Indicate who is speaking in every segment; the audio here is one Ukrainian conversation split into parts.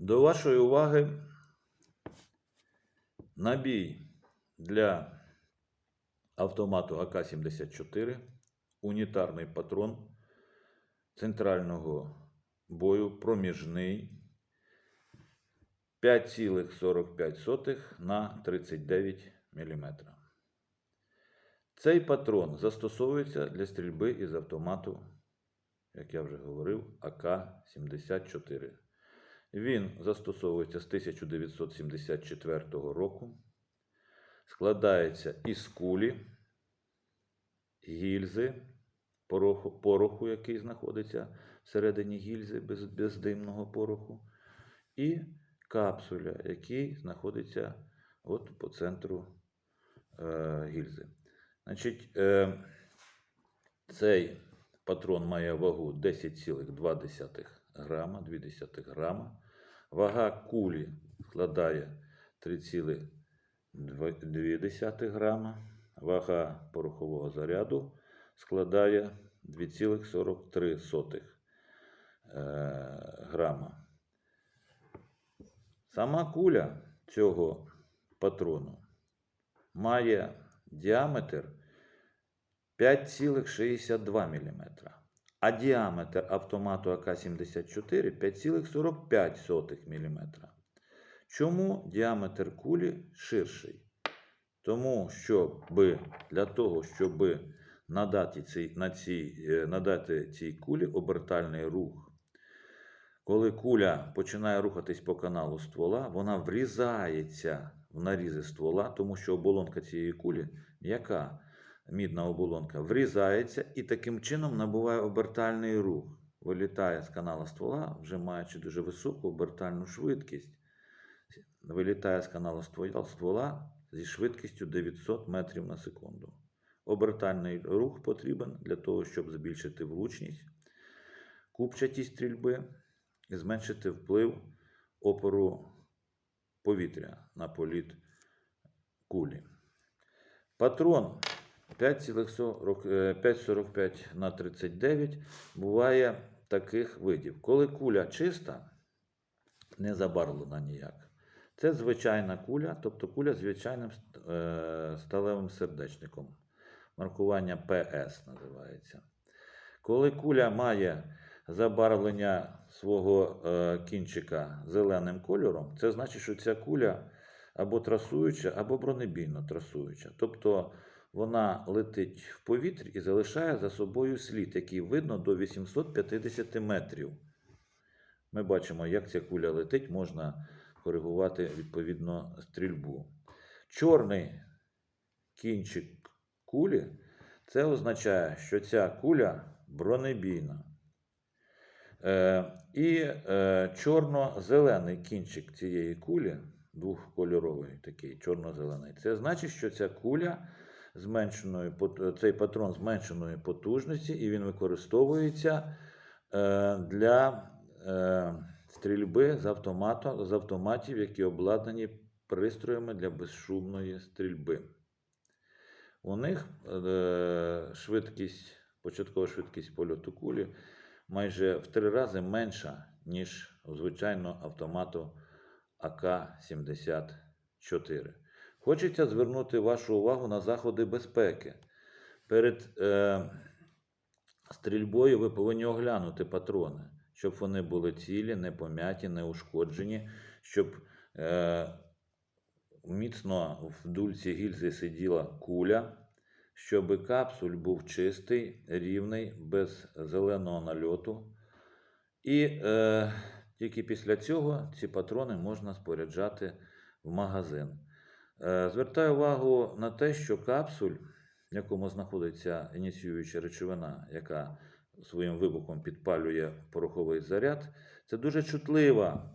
Speaker 1: До вашої уваги набій для автомату АК-74, унітарний патрон центрального бою проміжний 5,45 на 39 мм. Цей патрон застосовується для стрільби із автомату, як я вже говорив, АК-74. Він застосовується з 1974 року, складається із кулі, гільзи, пороху, пороху, який знаходиться всередині гільзи без, бездимного пороху, і капсуля, який знаходиться от по центру е, гільзи. Значить, е, цей патрон має вагу 10,2 грама, 0,2 грама. Вага кулі складає 3,2 грама. Вага порохового заряду складає 2,43 е, грама. Сама куля цього патрону має діаметр 5,62 мм, а діаметр автомату АК-74 5,45 мм. Чому діаметр кулі ширший? Тому що для того, щоб надати цій, на цій, е, надати цій кулі обертальний рух, коли куля починає рухатись по каналу ствола, вона врізається в нарізи ствола, тому що оболонка цієї кулі м'яка мідна оболонка врізається і таким чином набуває обертальний рух. Вилітає з канала ствола, вже маючи дуже високу обертальну швидкість. Вилітає з каналу ствола, ствола зі швидкістю 900 метрів на секунду. Обертальний рух потрібен для того, щоб збільшити влучність, купчатість стрільби і зменшити вплив опору повітря на політ кулі. Патрон 5,45 на 39 буває таких видів. Коли куля чиста, не забарвлена ніяк. Це звичайна куля, тобто куля з звичайним е, сталевим сердечником. Маркування ПС називається. Коли куля має забарвлення свого е, кінчика зеленим кольором, це значить, що ця куля або трасуюча, або бронебійно трасуюча. Тобто вона летить в повітрі і залишає за собою слід, який видно до 850 метрів. Ми бачимо, як ця куля летить, можна коригувати відповідно стрільбу. Чорний кінчик кулі це означає, що ця куля бронебійна. Е, І е, чорно-зелений кінчик цієї кулі, двохкольоровий такий чорно-зелений, це значить, що ця куля зменшеної, цей патрон зменшеної потужності, і він використовується е, для е, стрільби з автомату, з автоматів, які обладнані пристроями для безшумної стрільби. У них е, швидкість, початкова швидкість польоту кулі майже в три рази менша, ніж у звичайного автомату АК-74. Хочеться звернути вашу увагу на заходи безпеки. Перед е, стрільбою ви повинні оглянути патрони, щоб вони були цілі, не пом'яті, не ушкоджені, щоб е, міцно в дульці гільзи сиділа куля, щоб капсуль був чистий, рівний, без зеленого нальоту. І е, тільки після цього ці патрони можна споряджати в магазин. Е, Звертаю увагу на те, що капсуль, в якому знаходиться ініціююча речовина, яка своїм вибухом підпалює пороховий заряд, це дуже чутлива,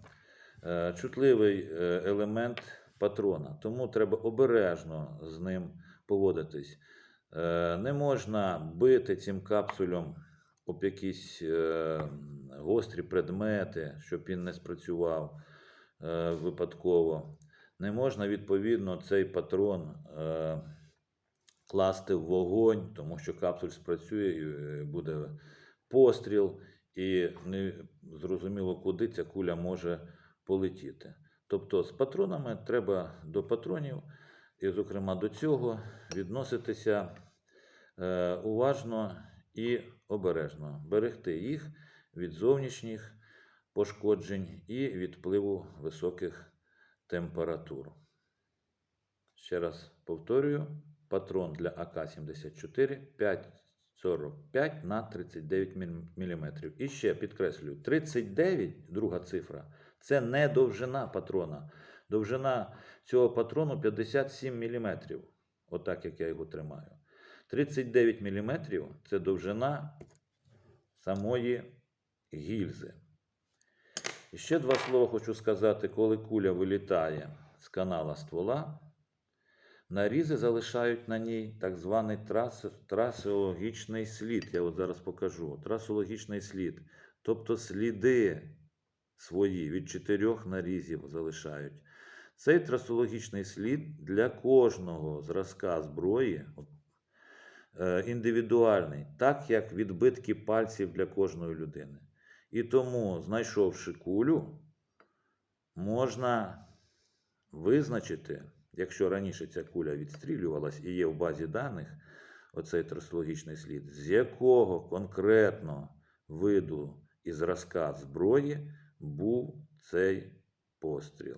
Speaker 1: е, чутливий е, елемент патрона. Тому треба обережно з ним поводитись. Не можна бити цим капсулем об якісь гострі предмети, щоб він не спрацював випадково. Не можна, відповідно, цей патрон е, класти в вогонь, тому що капсуль спрацює і е, буде постріл, і не зрозуміло, куди ця куля може полетіти. Тобто з патронами треба до патронів, і, зокрема, до цього відноситися е, уважно і обережно, берегти їх від зовнішніх пошкоджень і від впливу високих температур. Ще раз повторюю, патрон для АК-74 5,45 на 39 мм. І ще підкреслюю, 39, друга цифра, це не довжина патрона. Довжина цього патрону 57 мм. Отак, як я його тримаю. 39 мм це довжина самої гільзи. І ще два слова хочу сказати, коли куля вилітає з канала ствола, нарізи залишають на ній так званий трас, трасологічний слід. Я от зараз покажу. Трасологічний слід. Тобто сліди свої від чотирьох нарізів залишають. Цей трасологічний слід для кожного зразка зброї е, індивідуальний, так як відбитки пальців для кожної людини. І тому, знайшовши кулю, можна визначити, якщо раніше ця куля відстрілювалась і є в базі даних оцей трасологічний слід, з якого конкретно виду і зразка зброї був цей постріл.